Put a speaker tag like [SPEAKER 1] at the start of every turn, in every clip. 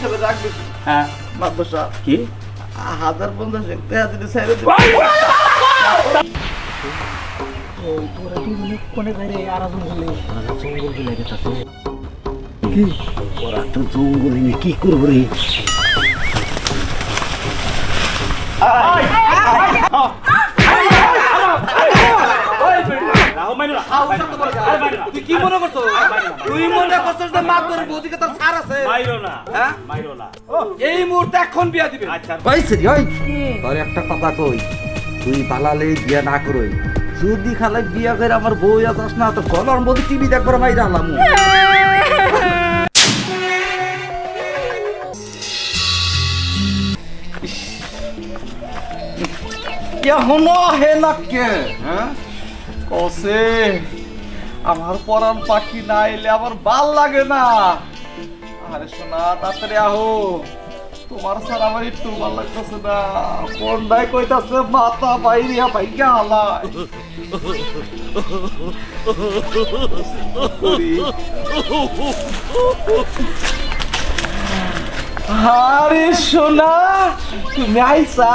[SPEAKER 1] হিসাবে রাখবে
[SPEAKER 2] হ্যাঁ
[SPEAKER 1] মাদ্র সাহেব
[SPEAKER 2] কি
[SPEAKER 1] হাজার পঞ্চাশ টাকা
[SPEAKER 3] কোনে বাইরে
[SPEAKER 2] জঙ্গলগুলো গেছে
[SPEAKER 3] কি
[SPEAKER 2] ওরা তো জঙ্গল নিয়ে কি করব রে
[SPEAKER 1] তুই কি মনে করছ? তুই মনে করছিস যে মাত্র বৌদিকে তোর সার আছে?
[SPEAKER 2] মাইরো না
[SPEAKER 1] হ্যাঁ?
[SPEAKER 2] মাইরো না।
[SPEAKER 1] এই মুহূর্তে এখন বিয়া দিবে।
[SPEAKER 2] আচ্ছা।
[SPEAKER 4] তোর একটা কথা কই। তুই পালালে বিয়া না করই। যদি খালে বিয়া করে আমার বউ আসাস না তো গলার মধ্যে টিভি দেখবার মাইরা আলাম
[SPEAKER 1] এখনও হে নাকে হ্যাঁ? কসে, আমার পরান পাখি না এলে আমার ভালো লাগে না। আরে শোনা তাড়াতাড়ি আহো। তোমার স্যার আমার একটু ভালো লাগতেছে না। কোন কোনটাই কইতাছে, মাথা বাইরিয়া ভাইগা আলাই। করি। আরে সোনা তুমি
[SPEAKER 5] আইসি।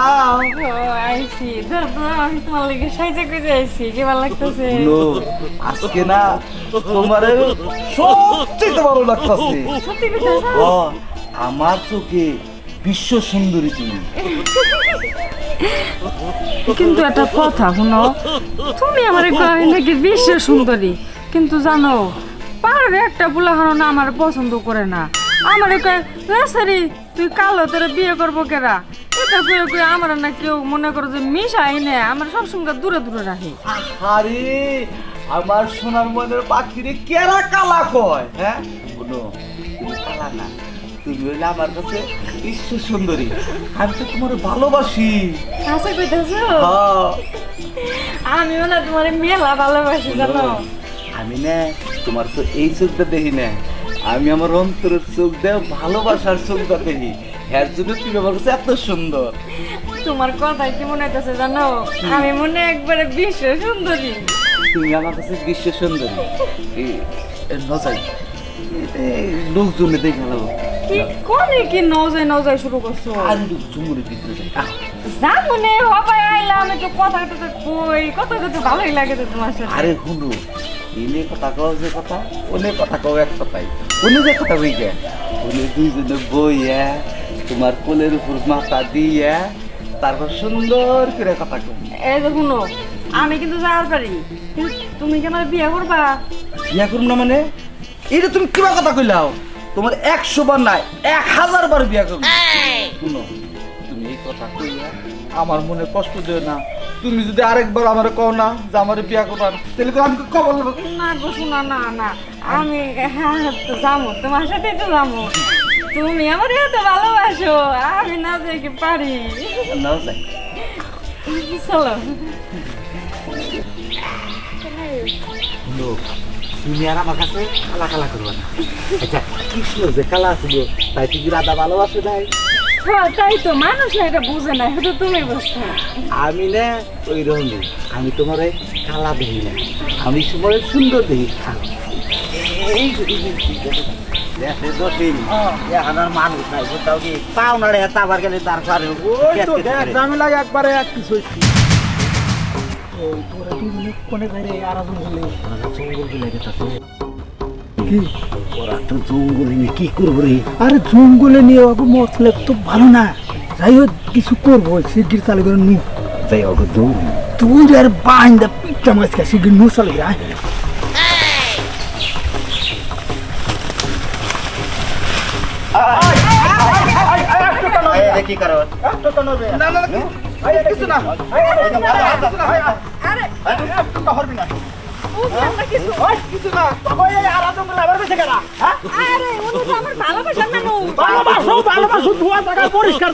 [SPEAKER 5] দাদা আমি তোমার লাগে সাইজে করে আইসি কি ভালো লাগতেছে
[SPEAKER 1] আজকে না তোমারে সবচেয়ে ভালো লাগতেছে।
[SPEAKER 5] সত্যি কথা
[SPEAKER 1] আমার চোখে বিশ্ব সুন্দরী তুমি।
[SPEAKER 5] কিন্তু একটা কথা শুনো তুমি আমার নাকি বিশ্ব সুন্দরী। কিন্তু জানো পাহাড়ে একটা বুলাহানো না আমার পছন্দ করে না। আমার কয় সারি তুই কালো তোরা বিয়ে করব কেরা? এটা কয়ে কয়ে আমার না কেউ মনে করো যে মিশাই নে আমার সবসময় দূরে দূরে রাখে।
[SPEAKER 1] আরে আমার সোনার মনের পাখিরে কেরা কালা কয় হ্যাঁ? কালা না তুমি হইলে আমার কাছে বিশ্ব সুন্দরী আমি তো তোমার ভালোবাসি।
[SPEAKER 5] আশা কইতেছো?
[SPEAKER 1] হ্যাঁ।
[SPEAKER 5] না তোমার মেলা ভালোবাসি জানো?
[SPEAKER 1] আমি না তোমার তো এই চোখটা দেখি না। আমি আমার অন্তরের চোখ দেয় ভালোবাসার চোখটা দেখি। এর জন্য তুমি আমার কাছে এত সুন্দর।
[SPEAKER 5] তোমার কথা কি মনে হইতেছে জানো? আমি মনে একবারে বিশ্ব সুন্দরী।
[SPEAKER 1] তুমি আমার কাছে বিশ্ব সুন্দরী। নজাই। লোকজনে দেখে ভালো
[SPEAKER 5] কি কোনে কি নজাই নজাই শুরু করছ?
[SPEAKER 1] আর চুমুরের ভিতরে যাই
[SPEAKER 5] যা মনে হবাই আইলাম তো কথা কই কথা কথা ভালোই লাগে তো তোমার সাথে।
[SPEAKER 1] আরে হুনু এনে কথা কও যে কথা ওনে কথা কও এক কথাই। ওনে যে কথা কই গে ওনে দুইজনে বইয়া তোমার কোলের উপর মাথা দিয়া তারপর সুন্দর করে কথা কই
[SPEAKER 5] এই যে শুনো আমি কিন্তু যাওয়ার পারি তুমি কি আমার বিয়ে করবা?
[SPEAKER 1] বিয়া করুম না মানে? এটা তুমি কিবা কথা কইলাও তোমার একশো বার নাই এক হাজার বার বিয়া করুম। শুনো। কথা কইলা আমার মনে কষ্ট দিও না। তুমি যদি আরেকবার আমার কও না যে আমার বিয়া করার তাহলে তো আমি কবল
[SPEAKER 5] না গো শোনা না না। আমি হ্যাঁ তো যাব তোমার সাথে তো যাব তুমি আমার এত ভালোবাসো আমি না যাই কি পারি?
[SPEAKER 1] না যাই।
[SPEAKER 5] চলো।
[SPEAKER 4] লোক তুমি আর আমার কাছে কালা কালা করবা না। আচ্ছা কৃষ্ণ যে কালা ছিল তাই তুমি রাধা ভালোবাসে নাই?
[SPEAKER 5] হ্যাঁ তাই তো মানুষ না এটা বুঝে না এটা তুমি বুঝছ।
[SPEAKER 4] আমি না ওই রকম আমি তোমার কালা দেখি না আমি তোমার সুন্দর দেখি এই মানুষ নাই কোথাও কি পাওনারে তাবার গেলে
[SPEAKER 3] একবারে এক কিছু কোনে বাইরে কি
[SPEAKER 2] ওরা তো জঙ্গল নিয়ে কি করব রে
[SPEAKER 3] আরে জঙ্গলে নিয়ে ওকে মতলে তো ভালো না যাই হোক কিছু করব শিগগির চালু করে নু
[SPEAKER 2] যাই হোক
[SPEAKER 3] তুই আর বাইন্দা পিঠটা মাছকে শিগগির নু চালু আয়।
[SPEAKER 4] কি করো
[SPEAKER 1] না না না, কিছু না কিছু না
[SPEAKER 5] আরে উনি তো আমার ভালোবাসার
[SPEAKER 3] পরিষ্কার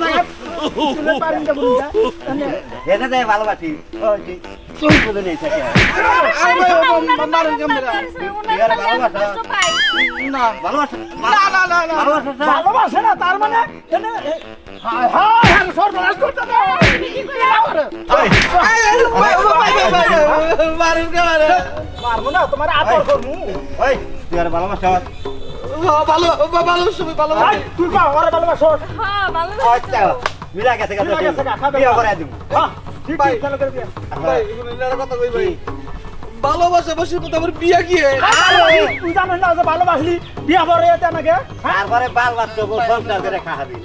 [SPEAKER 4] ভালোবাসি ওই যে চুল করে নেই থাকে ভালোবাসা
[SPEAKER 1] না।
[SPEAKER 4] ভালোবাসা
[SPEAKER 1] না না না না।
[SPEAKER 4] ভালোবাসে
[SPEAKER 3] না তার মানে হায় হায় আমি সর্বনাশ করতে দে। মারবো না তোমার আদর করব।
[SPEAKER 4] ওই তুই আর ভালোবাসা
[SPEAKER 1] ভালো ভালো সবাই ভালো
[SPEAKER 3] তুই কো ওরে ভালোবাসো।
[SPEAKER 5] হ্যাঁ ভালো
[SPEAKER 4] আচ্ছা মিলা গেছে গেছে বিয়া
[SPEAKER 3] না।
[SPEAKER 4] করে দিব।
[SPEAKER 3] হ্যাঁ ঠিক
[SPEAKER 1] ভাই।
[SPEAKER 3] ঠিক করে দিয়া
[SPEAKER 1] ভাই এগুলো কথা কই ভাই? ভালোবাসা বসে তো আমার বিয়া গিয়ে?
[SPEAKER 3] তুই জানিস না যে ভালোবাসলি? বিয়া করে এতে নাকি হ্যাঁ
[SPEAKER 4] তারপরে বাল বাচ্চা সংসার করে খাবি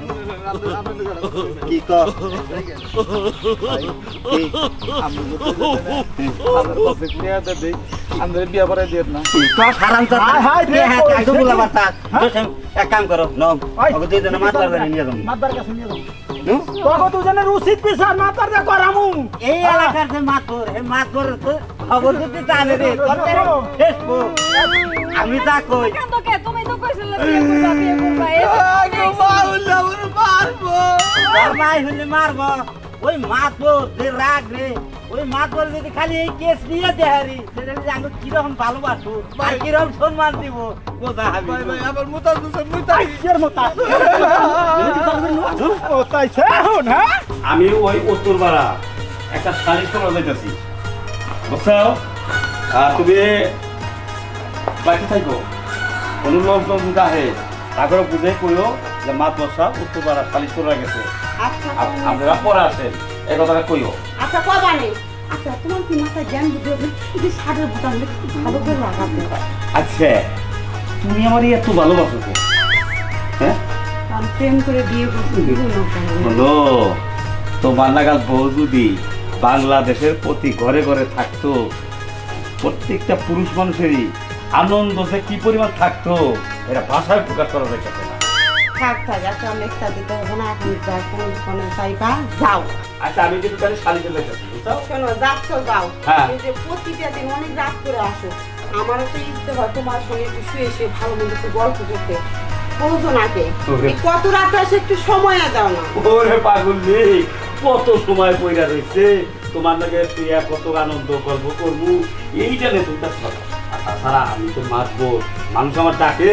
[SPEAKER 4] কি কর?
[SPEAKER 1] আমাদের বিয়া পরে দিয়ে না
[SPEAKER 4] হারাম তো
[SPEAKER 3] হায় হায়,
[SPEAKER 4] হ্যাঁ একদম
[SPEAKER 3] হ্যাঁ?
[SPEAKER 4] এক কাম করো নম।
[SPEAKER 3] ওই,
[SPEAKER 4] ওকে দুই জনে মাতার করে নিয়ে যাব।
[SPEAKER 3] মাতবার কাছে নিয়ে যাও তোকে দুজনের উচিত বিচার মাতার যা করামু।
[SPEAKER 4] এই এলাকার যে মাতর এই মাতর তো খবর দিতে জানে রে আমি তা কই
[SPEAKER 5] কেন তো কে তুমি তো কইছিলে বিয়ে করবা বিয়ে করবা এই
[SPEAKER 4] তোর মাই হইলে মারব। ওই মাতর যে রাগ রে। ওই মাতর যদি খালি এই কেস নিয়ে দেহারি সেটা যদি আমি কীরকম ভালোবাসো আর কীরকম সম্মান দিব বোঝা হাবি।
[SPEAKER 1] আমার মুতা দুসে মুতা
[SPEAKER 3] এর মতো। ও তাই সে হ্যাঁ?
[SPEAKER 6] আমি ওই উত্তরপাড়া একটা শাড়ি যাইতেছি। বুঝছ? আর তুমি বাড়িতে থাকো। কোনো লোকজন যদি আহে তারপরে বুঝে কইও যে মা বসা উত্তরপাড়া শাড়ি তোলা গেছে। আপ- আপনারা পরে আসেন এই কথাটা কইও।
[SPEAKER 7] আচ্ছা কবানে আচ্ছা তোমার কি মাথায় জ্ঞান বুদ্ধি যদি সারের বোতাম একটু ভালো করে লাগাতে
[SPEAKER 6] আচ্ছা তুমি আমার এত ভালোবাসো তো হ্যাঁ?
[SPEAKER 7] প্রেম করে বিয়ে করছি
[SPEAKER 6] বউ যদি বাংলাদেশের প্রতি ঘরে ঘরে থাকতো প্রত্যেকটা পুরুষ মানুষেরই আনন্দ যে কি পরিমাণ থাকতো এটা ভাষায় প্রকাশ করা যাইতেছে না
[SPEAKER 7] থাক থাক আচ্ছা লেখা দিতে হবে না এখন যা কোনো কোনো চাইবা যাও।
[SPEAKER 6] আচ্ছা আমি কিন্তু তাহলে
[SPEAKER 7] শোনো যাচ্ছ যাও।
[SPEAKER 6] হ্যাঁ।
[SPEAKER 7] এই যে প্রতিটা দিন অনেক রাত করে আসো। আমারও তো ইচ্ছে হয় তোমার সঙ্গে একটু শুয়ে শুয়ে ভালো মন্দ একটু গল্প করতে। কত রাতে আসে একটু সময় দাও না।
[SPEAKER 6] ওরে পাগল কত সময় রয়েছে তোমার নাকি প্রিয়া কত আনন্দ গল্প করব এইটা নে তুমি তার আর তাছাড়া আমি তো মারবো মানুষ আমার ডাকে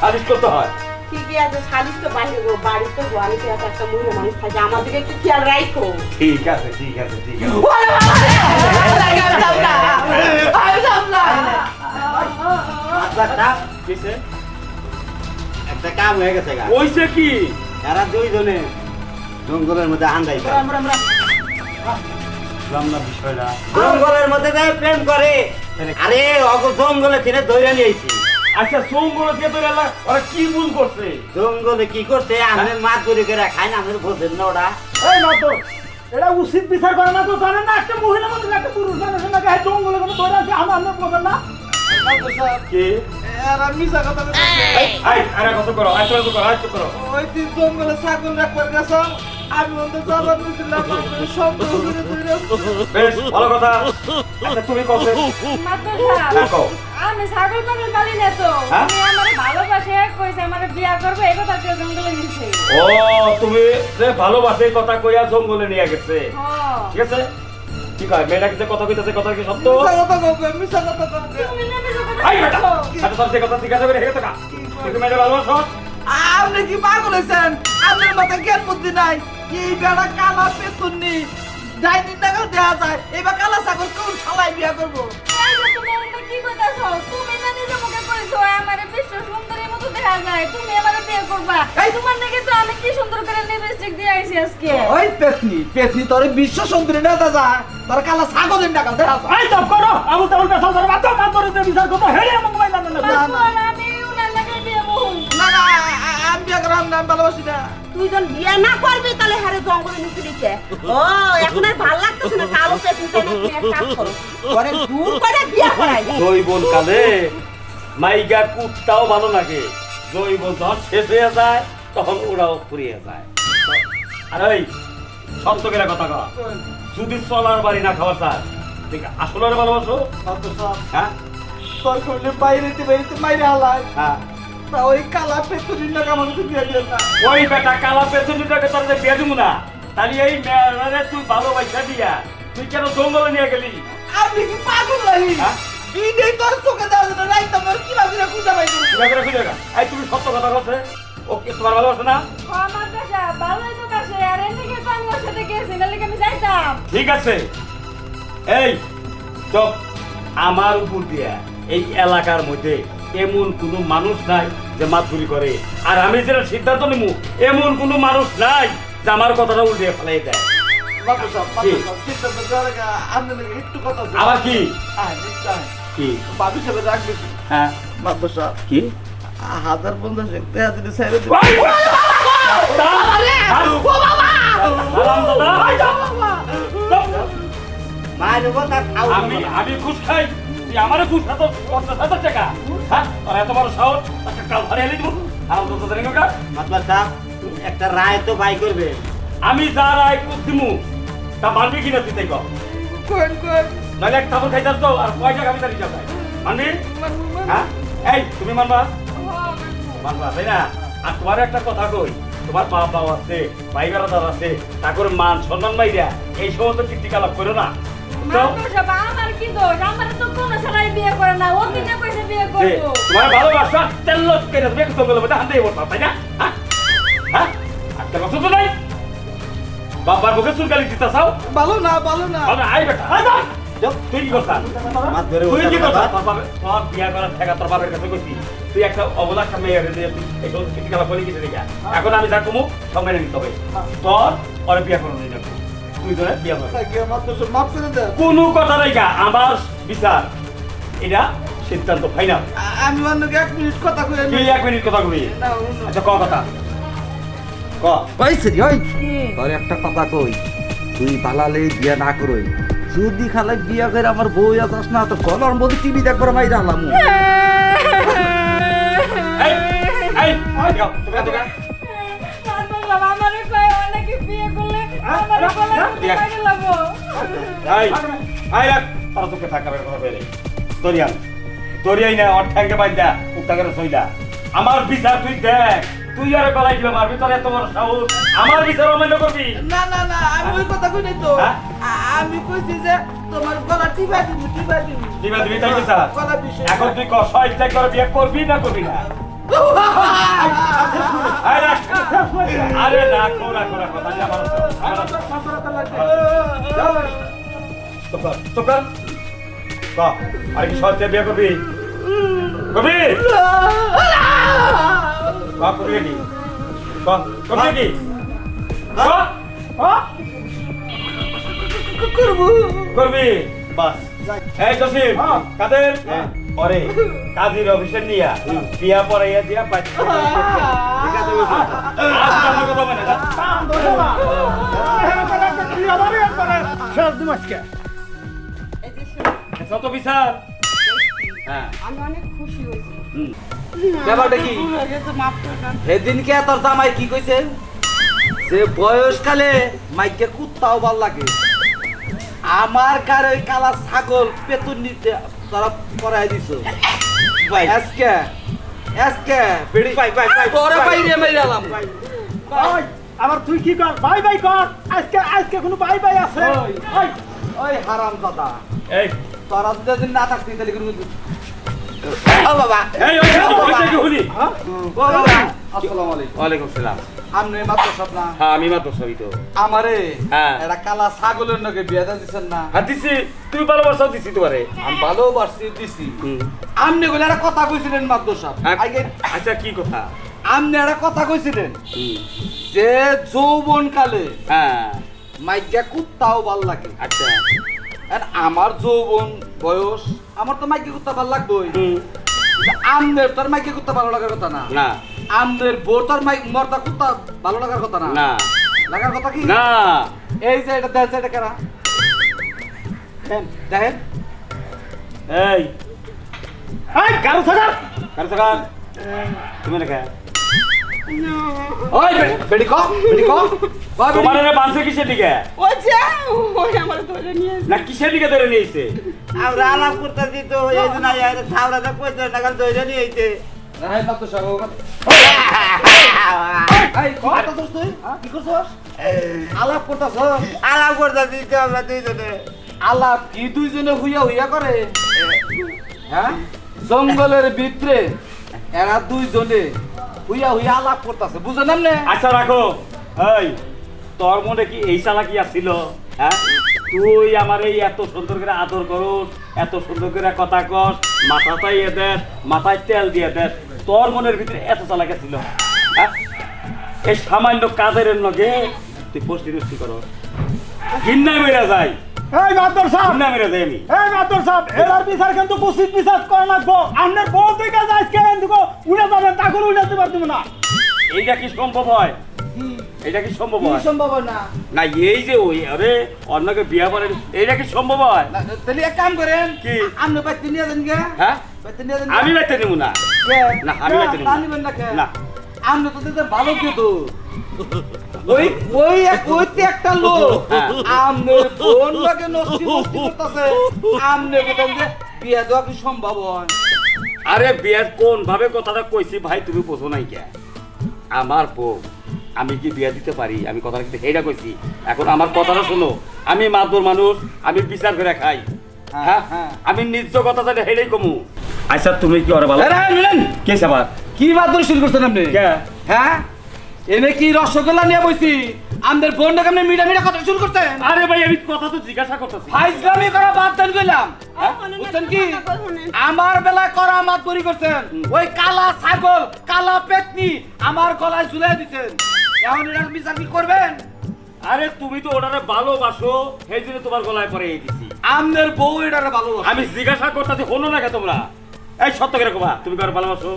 [SPEAKER 6] সালিশ করতে হয়।
[SPEAKER 7] ঠিকই আছে সালিশ তো বাইরে গো বাড়িতে গো আমি তো একটা মহিলা মানুষ থাকে আমাদেরকে একটু খেয়াল রাখো
[SPEAKER 6] ঠিক আছে ঠিক আছে ঠিক আছে।
[SPEAKER 4] একটা কাম হয়ে গেছে
[SPEAKER 6] ওইসে কি?
[SPEAKER 4] এরা দুইজনে জঙ্গলের মধ্যে আন্দাই
[SPEAKER 6] বুঝলাম না বিষয়টা।
[SPEAKER 4] জঙ্গলের মধ্যে যায় প্রেম করে আরে অগ জঙ্গলে ছেড়ে ধরে নিয়েছি
[SPEAKER 6] আচ্ছা দিয়ে তো এলা ওরা কি ভুল করছে?
[SPEAKER 4] জঙ্গলে কি করছে? আমি মাছ ধরে করে খাই না আমি বোঝেন না ওরা।
[SPEAKER 3] এই না তো এটা উচিত বিচার করে না তো জানেন না? একটা মহিলা মানুষ একটা পুরুষ মানুষ নাকি জঙ্গলে কোনো ধরে আছে আমার আমরা বোঝেন না।
[SPEAKER 6] কে?
[SPEAKER 1] আর কথা বলছি।
[SPEAKER 6] আরে কত করো আই করো আই তো করো
[SPEAKER 1] ওই দিন জঙ্গলে ছাগল রাখবার গেছাম আমি অন্তত আমি সন্দেহ করে ধরে
[SPEAKER 6] বেশ ভালো কথা। আচ্ছা তুমি কবে
[SPEAKER 5] মাত্র
[SPEAKER 6] হ্যাঁ,
[SPEAKER 5] আমি ছাগল পাগল পালি না তো।
[SPEAKER 6] হ্যাঁ?
[SPEAKER 5] তুমি আমার ভালোবাসে কইছে আমার বিয়া করবে এই কথা কেউ জঙ্গলে নিছে
[SPEAKER 6] ও তুমি যে ভালোবাসে কথা কইয়া জঙ্গলে নিয়ে গেছে।
[SPEAKER 5] হ্যাঁ
[SPEAKER 6] ঠিক আছে? কি কয় মেয়েটা কিছু কথা কইতাছে কথা কি সত্য?
[SPEAKER 1] কথা কবে মিছা কথা কবে
[SPEAKER 5] তুমি না কথা
[SPEAKER 6] আই বেটা আচ্ছা তোর যে কথা ঠিক আছে করে হেগে থাকা। তুমি মেয়েটা ভালোবাসো।
[SPEAKER 1] আপনি কি পাগল হয়েছেন আপনার মাথায় জ্ঞান বুদ্ধি নাই। এই বেড়া কালা পেতনি ডাইনিং টাকা দেওয়া যায় এবার কালা ছাগল কোন শালায় বিয়া করব?
[SPEAKER 5] কি কইতাছো? তুমি না নিজে মুখে কইছো আমারে বিশ্ব সুন্দরীর মতো দেখা যায়। তুমি আমারে বিয়ে করবা। এই তোমার নাকি তো আমি কি সুন্দর করে লিপস্টিক দিয়ে আইছি আজকে?
[SPEAKER 1] ওই পেতনি পেতনি তোর বিশ্ব সুন্দরী না দাদা তোর কালা ছাগলের টাকা দেওয়া যায়।
[SPEAKER 3] এই চপ করো দিয়ে বিচার হেরে না
[SPEAKER 5] আমি উনার লাগে বিয়ে বহু
[SPEAKER 1] না না আ- আ- আমি বিয়া করাম না আমি ভালোবাসি না।
[SPEAKER 7] তুই যখন বিয়ে না করবি তাহলে হারে জঙ্গলে নিচে দিতে। ও এখন আর ভালো লাগতেছে না কালো পেট নিতে তুমি এক কাজ করো। পরে দূর করে বিয়ে করাই।
[SPEAKER 6] জৈবন কালে মাইগা কুত্তাও ভালো লাগে। জৈবন যখন শেষ হয়ে যায় তখন ওরাও ফুরিয়ে যায়। আর ওই সত্য করে কথা কর যদি চলার বাড়ি না খাওয়া চায় ঠিক আসলে আর ভালোবাসো? হ্যাঁ?
[SPEAKER 1] তোর করলে বাইরেতে বাইরেতে মাইরে হালায়।
[SPEAKER 6] হ্যাঁ।
[SPEAKER 1] তা ওই কালা পেতনি টাকা আমাকে বিয়া দিয়ে না।
[SPEAKER 6] ওই বেটা কালা পেছনটাকে তোর যে বিয়ে দিব না। তাহলে এই মেয়েরা তুই ভালোবাসা দিয়া তুই কেন জঙ্গলে নিয়ে গেলি?
[SPEAKER 1] আপনি কি পাগল নাকি?
[SPEAKER 6] হ্যাঁ?
[SPEAKER 1] তোর চোখে দেওয়া রাইতে আমার কি ভাবি না খুঁজে পাই
[SPEAKER 6] খুঁজে গেলে খুঁজে গেলে। এই তুমি সত্য কথা বলছে। ও কি তোমার ভালোবাসে না?
[SPEAKER 5] আমার কাছে ভালোই তো কাছে। আর এর লিগে তো আমি সাথে গেছি না লিগে আমি যাইতাম?
[SPEAKER 6] ঠিক আছে। এই চপ। আমার উপর দিয়া এই এলাকার মধ্যে এমন কোনো মানুষ নাই যে মাতবুরি করে। আর আমি যেটা সিদ্ধান্ত নিব এমন কোনো মানুষ নাই যে আমার কথাটা উল্টে ফেলাই দেয়। আবার কি? কি?
[SPEAKER 4] বাবু সাহেব রাখবে
[SPEAKER 6] হ্যাঁ।
[SPEAKER 4] সাহেব
[SPEAKER 6] কি?
[SPEAKER 4] হাজার পঞ্চাশ ছেড়ে
[SPEAKER 6] আমি আমি ঘুষ খাই। তুই আমারও ঘুষ খাতো পঞ্চাশ হাজার টাকা। হ্যাঁ তোর এত বড় সাহস একটা কাল ধরে দিব। আর তো তোদের এঙ্গা
[SPEAKER 1] মাতবার সাহেব একটা রায় তো বাই করবে।
[SPEAKER 6] আমি যা রায় দিমু তা মানবি কিনা তুই তাই কর
[SPEAKER 4] কোন কোন?
[SPEAKER 6] নাহলে এক থাপড় খাইতাস তো আর কয় টাকা আমি তার হিসাব মানবি? হ্যাঁ? এই তুমি মানবা? মানবা তাই না? আর তোমার একটা কথা কই তোমার মা বাবা আছে ভাই বেড়াদার আছে তারপর মান সম্মান মাইরা এই সমস্ত কীর্তিকা লাভ করো না।
[SPEAKER 5] আমার কি দোষ? আমার তো কোনো ছেলাই বিয়ে করে না ও দিনে কইছে বিয়ে
[SPEAKER 6] যে
[SPEAKER 5] করব।
[SPEAKER 6] তোমার ভালোবাসা তেল কেন তুমি একটু বলে বলে হান দিয়ে বলতাম তাই না? হ্যাঁ হ্যাঁ একটা কথা তো নাই বাবার মুখে চুলকালি দিতে চাও?
[SPEAKER 4] ভালো না ভালো না।
[SPEAKER 6] আরে আই বেটা আই যা। যাও, তুই কি করতা তুই কি করতা তোর বিয়া করার ঠেকা তোর বাবার কাছে কইছি। তুই একটা অবলা একটা মেয়ে রে তুই এই কিছু খেলা বলি কিছু দেখা এখন আমি যা কমু সব মেনে নিতে হবে। তোর ওরে বিয়া করো কোনো কথা নাই গা আমার বিচার এটা সিদ্ধান্ত ফাইনাল
[SPEAKER 4] আ- আমি অন্যকে এক মিনিট কথা কই
[SPEAKER 6] তুই এক মিনিট কথা কবি আচ্ছা ক কথা ক
[SPEAKER 1] ওই সরি ওই তোর একটা কথা কই তুই পালালে বিয়া না করই যদি খালে বিয়া করে আমার বউ আসাস না তো গলার মধ্যে টিভি দেখবার
[SPEAKER 6] এই এই কেন?
[SPEAKER 5] মাদ্রাসা আমারে কয় অনেকে বিয়ে আমার
[SPEAKER 6] তারা তোকে থাকা বের কথা না অর বাইন্দা সইলা বিচার তুই দেখ। তুই আর গলাই দিবে মারবি তোর এত বড় সাহস। আমার বিচার অমান্য করবি?
[SPEAKER 4] না না না আমি ওই কথা কই নাই তো।
[SPEAKER 6] হ্যাঁ?
[SPEAKER 4] আমি কইছি যে তোমার গলা টিপা দিবি টিপা দিবি।
[SPEAKER 6] দিবা দিবি তাই
[SPEAKER 4] গলা
[SPEAKER 6] এখন তুই ছয় ইচ্ছা করে বিয়ে করবি না করবি না? আরে রাখ। আরে রাখো রাখো রাখো তাহলে আমার চুপ কর। ক, আরে কি সহজে বিয়ে করবি? করবি ক, করবি ক, করবি নাকি ক, ক, করবি? বাস। এই জসিম কাদের? পরে কাজীর অফিসে নিয়া বিয়া পড়াইয়া দিয়া বাচ্চা ঠিক আছে বুঝলি? আমার কথা মানে যত বিচার। হ্যাঁ।
[SPEAKER 7] আমি অনেক খুশি হয়েছি।
[SPEAKER 1] ব্যাপারটা কি। সেদিনকে তোর জামাই কি কইছে? যে বয়সকালে মাইকে কুত্তাও ভালো লাগে। আমার কারে ওই কালা ছাগল পেতুন নিতে তোরা পরাই দিছ ভাই আজকে আজকে বেড়ি ভাই ভাই ভাই তোরে বাইরে মেরালাম
[SPEAKER 3] ওই, আবার তুই কি কর বাই বাই কর আজকে আজকে কোনো বাই বাই আছে
[SPEAKER 1] ওই, ওই, ওই হারাম দাদা
[SPEAKER 6] এই
[SPEAKER 1] তোরা যদি না থাকতি তাহলে কিন্তু ও বাবা
[SPEAKER 6] এই ওই পয়সা কি হলি
[SPEAKER 1] ও বাবা আসসালামু আলাইকুম।
[SPEAKER 6] ওয়ালাইকুম সালাম।
[SPEAKER 1] আপনি মাত্র সব না।
[SPEAKER 6] হ্যাঁ আমি মাত্র সবই তো।
[SPEAKER 1] আমারে
[SPEAKER 6] হ্যাঁ।
[SPEAKER 1] এটা কালা ছাগলের নাকি বিয়ে দিচ্ছেন না।
[SPEAKER 6] হ্যাঁ দিছি। তুই ভালোবাসাও দিছি তোমারে।
[SPEAKER 1] আমি ভালোবাসি দিছি। আমনে বলে একটা কথা কইছিলেন মাদ্র সাহেব
[SPEAKER 6] হ্যাঁ। আচ্ছা কি কথা?
[SPEAKER 1] আমনে একটা কথা কইছিলেন। যে যৌবন কালে
[SPEAKER 6] হ্যাঁ।
[SPEAKER 1] মাইকা কুত্তাও ভালো লাগে।
[SPEAKER 6] আচ্ছা।
[SPEAKER 1] আর আমার যৌবন বয়স আমার তো মাইকে কুত্তা ভালো। কিন্তু আমনের তোর মাইকে কুত্তা ভালো লাগার কথা না।
[SPEAKER 6] না।
[SPEAKER 1] আমনের বোর তোর মাইক মর্দা কুত্তা ভালো লাগার কথা না?
[SPEAKER 6] না।
[SPEAKER 1] লাগার কথা কি?
[SPEAKER 6] না।
[SPEAKER 1] এই যে এটা দেখেন এটা কেনা দেখেন।
[SPEAKER 6] এই।
[SPEAKER 3] এই কারও থাকা
[SPEAKER 6] কারও থাকা তুমি লেখা
[SPEAKER 1] ওই বেড়ি- বেড়ি ক বেড়ি ক। বেড়ি।
[SPEAKER 6] তোমার এনে বাঁধছে কিসের দিকে?
[SPEAKER 7] ওই যে, ওই আমার ধরে নিয়ে
[SPEAKER 6] না কিসের দিকে ধরে নিয়েছে
[SPEAKER 1] আমরা আলাপ করতেছি তো এই জন্য থাবড়াটা কইতে টাকা ধরে নিয়ে করছস? আলাপ করতাছ আলাপ করতেছি আমরা দুইজনে আলাপ কি দুইজনে হুইয়া হুইয়া করে? হ্যাঁ? জঙ্গলের ভিতরে এরা দুইজনে হুইয়া হুইয়া আলাপ করতেছে বুঝো না
[SPEAKER 6] আচ্ছা রাখো। এই তোর মনে কি এই চালা কি আসছিল হ্যাঁ? তুই আমার এই এত সুন্দর করে আদর করস এত সুন্দর করে কথা কস মাথাটাই এ দেশ মাথায় তেল দিয়ে দেশ। তোর মনের ভিতরে এত চালাকে ছিল হ্যাঁ? এই সামান্য কাজের লগে তুই পোস্টি রুষ্টি কর ঘিন্না মেরে যাই।
[SPEAKER 3] এই মাতর সাহেব
[SPEAKER 6] ঘিন্না মেরে যাই আমি।
[SPEAKER 3] এই মাতর সাহেব এলার বিচার কিন্তু উচিত বিচার করে রাখব আপনার বউ থেকে যাই কে দিগো উড়ে যাবেন তখন উড়াতে পারতুম না।
[SPEAKER 6] এইটা কি সম্ভব হয়? এটা কি সম্ভব হয়?
[SPEAKER 1] সম্ভব না?
[SPEAKER 6] না এই যে ওই আরে অন্যকে বিয়া করেন এইটা কি সম্ভব হয়?
[SPEAKER 1] তাহলে এক কাম করেন
[SPEAKER 6] কি?
[SPEAKER 1] আপনি বাইতে নিয়ে যান গে।
[SPEAKER 6] হ্যাঁ?
[SPEAKER 1] বাইতে নিয়ে যান
[SPEAKER 6] আমি বাইতে নেব না। না, আমি বাইতে নিব না।
[SPEAKER 1] না। তো ভালো কেউ তো ওই ওই এক ওই তো একটা লোক। আমনের বোন লাগে নষ্টি নষ্টি করতেছে? আমনে বলেন যে বিয়ে দেওয়া কি সম্ভব হয়?
[SPEAKER 6] আরে বিয়ার কোন ভাবে কথাটা কইছি ভাই তুমি বোঝো নাই কে? আমার বউ। আমি কি বিয়া দিতে পারি? আমি কথাটা কিন্তু সেইটা কইছি। এখন আমার কথাটা শোনো। আমি মাদুর মানুষ আমি বিচার করে খাই। হ্যাঁ
[SPEAKER 1] হ্যাঁ।
[SPEAKER 6] আমি নিজ কথা জানি সেইটাই কমু। আচ্ছা তুমি কি ওরে ভালো কে সাবার
[SPEAKER 1] কি বাদর শুরু করছেন আপনি?
[SPEAKER 6] কে?
[SPEAKER 1] হ্যাঁ? এনে কি রসগোল্লা নিয়ে বইছি? আমাদের বোনটা কেমনি মিঠা মিঠা কথা শুরু করছেন
[SPEAKER 6] আরে ভাই আমি কথা তো জিজ্ঞাসা করতেছি।
[SPEAKER 1] ফাইজলামি করা বাদ দেন কইলাম। হ্যাঁ? বুঝছেন কি? আমার বেলা করা মাত করি করছেন ওই কালা ছাগল কালা পেতনি আমার গলায় ঝুলাই দিছেন। এখন বিচার কি করবেন?
[SPEAKER 6] আরে তুমি তো ওনারে ভালোবাসো সেই জন্য তোমার গলায় পরে এই দিছি।
[SPEAKER 1] আমনের বউ এটারে ভালো
[SPEAKER 6] আমি জিজ্ঞাসা করতেছি হলো না কে তোমরা? এই সত্য করে কবা তুমি কার ভালোবাসো?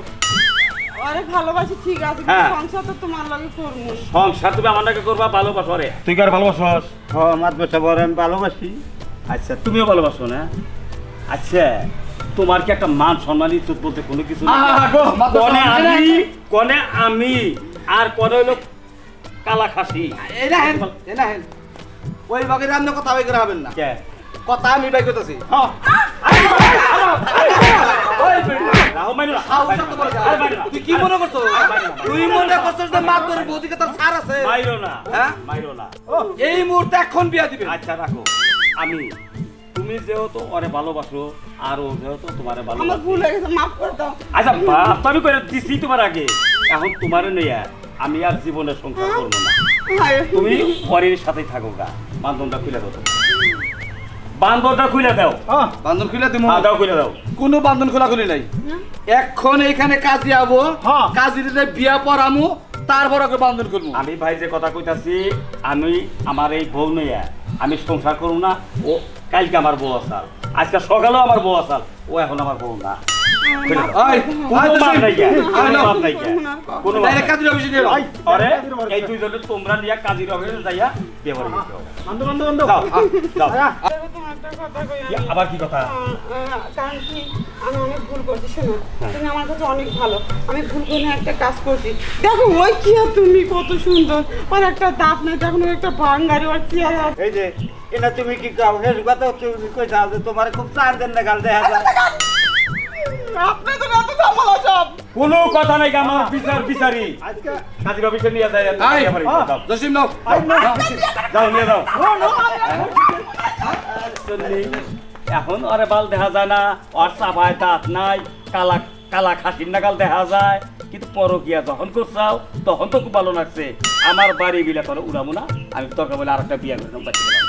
[SPEAKER 7] আরে ভালোবাসি ঠিক আছে
[SPEAKER 6] হ্যাঁ।
[SPEAKER 7] কিন্তু সংসার তো তোমার লগে করব।
[SPEAKER 6] সংসার তুমি আমার নাকি করবা ভালোবাসো রে তুই কার ভালোবাসস?
[SPEAKER 4] হ মাতবর সাহেব আমি ভালোবাসি।
[SPEAKER 6] আচ্ছা তুমিও ভালোবাসো না? আচ্ছা তোমার কি একটা মান সম্মান ইজ্জত বলতে কোনো কিছু?
[SPEAKER 1] আহা,
[SPEAKER 6] কনে আমি। কনে আমি আর কনে হইল কালা খাসি
[SPEAKER 1] এই না হেন এই না হেন ওই আপনি কথা বাই করে হবেন না
[SPEAKER 6] কে
[SPEAKER 1] কথা আমি বাই করতেছি
[SPEAKER 6] হ্যাঁ।
[SPEAKER 1] তুই কি মনে করছ তুই মনে করছিস যে মাত তোর বৌদিকে তোর ছাড় আছে
[SPEAKER 6] মাইরো না
[SPEAKER 1] হ্যাঁ?
[SPEAKER 6] মাইরো না
[SPEAKER 1] এই মুহূর্তে এখন বিয়া দিবে
[SPEAKER 6] আচ্ছা রাখো আমি তুমি যেহেতু ওরে ভালোবাসো আর ও যেহেতু তোমারে
[SPEAKER 7] আমার
[SPEAKER 6] ভালোবাসো
[SPEAKER 7] ভুল হয়ে গেছে মাফ করে দাও
[SPEAKER 6] আচ্ছা বাপ তো আমি করে দিছি তোমার আগে এখন তোমার নেই আমি আর জীবনের সংসার করব না।
[SPEAKER 7] হায়।
[SPEAKER 6] তুমি পরের সাথে থাকো গা। বান্ধনটা খুলে দাও তো। বান্ধনটা খুলে দাও।
[SPEAKER 1] বান্ধন খুলে দিমু।
[SPEAKER 6] হ্যাঁ, দাও খুলে দাও।
[SPEAKER 1] কোনো বান্ধন খোলা খুলি নাই এখন এখানে কাজী আবো
[SPEAKER 3] হ্যাঁ।
[SPEAKER 1] কাজী দিলে বিয়া পড়ামু তারপর ওকে বান্ধন করব
[SPEAKER 6] আমি ভাই যে কথা কইতাছি আমি আমার এই বউ নইয়া আমি সংসার করব না। ও কালকে আমার বউ আসাল। আজকে সকালেও আমার বউ আসাল। ও এখন আমার বউ না। কে? কে?
[SPEAKER 1] যাও।
[SPEAKER 6] আরে তোমরা নিয়ে কাজীর অফিসে যাইয়া যাও যাও।
[SPEAKER 7] কই
[SPEAKER 6] কি। আবার কি কথা?
[SPEAKER 7] কারণ কি আমি অনেক ভুল করছি শোনো। তুমি আমার কাছে অনেক ভালো। আমি ভুল করে একটা কাজ করছি। দেখো ওই কি আর তুমি কত সুন্দর। আর একটা দাঁত নাই দেখো ওর একটা বাঙ্গারি আর চেহারা।
[SPEAKER 4] এই যে এটা তুমি কি কাও শেষ কথা তুমি কইছা যে তোমার খুব চার দিন না গাল দেখা যায়।
[SPEAKER 7] আপনি তো এত ঝামেলা সব
[SPEAKER 6] কোনো কথা নাই আমার বিচার বিচারি
[SPEAKER 3] আজকে
[SPEAKER 6] কাজীর অফিসে নিয়ে নিতে হবে।
[SPEAKER 1] জসিম নাও
[SPEAKER 6] যাও নিয়ে যাও এখন আরে বাল দেখা যায় না আর চাপায় দাঁত নাই কালা কালা খাসির নাগাল দেখা যায় কিন্তু পরকিয়া যখন করছাও তখন তো খুব ভালো লাগছে আমার বাড়ি বিলে করে উড়াবো না আমি তোকে বলে আর একটা বিয়ে করে নেব, বাচ্চা দিলাম।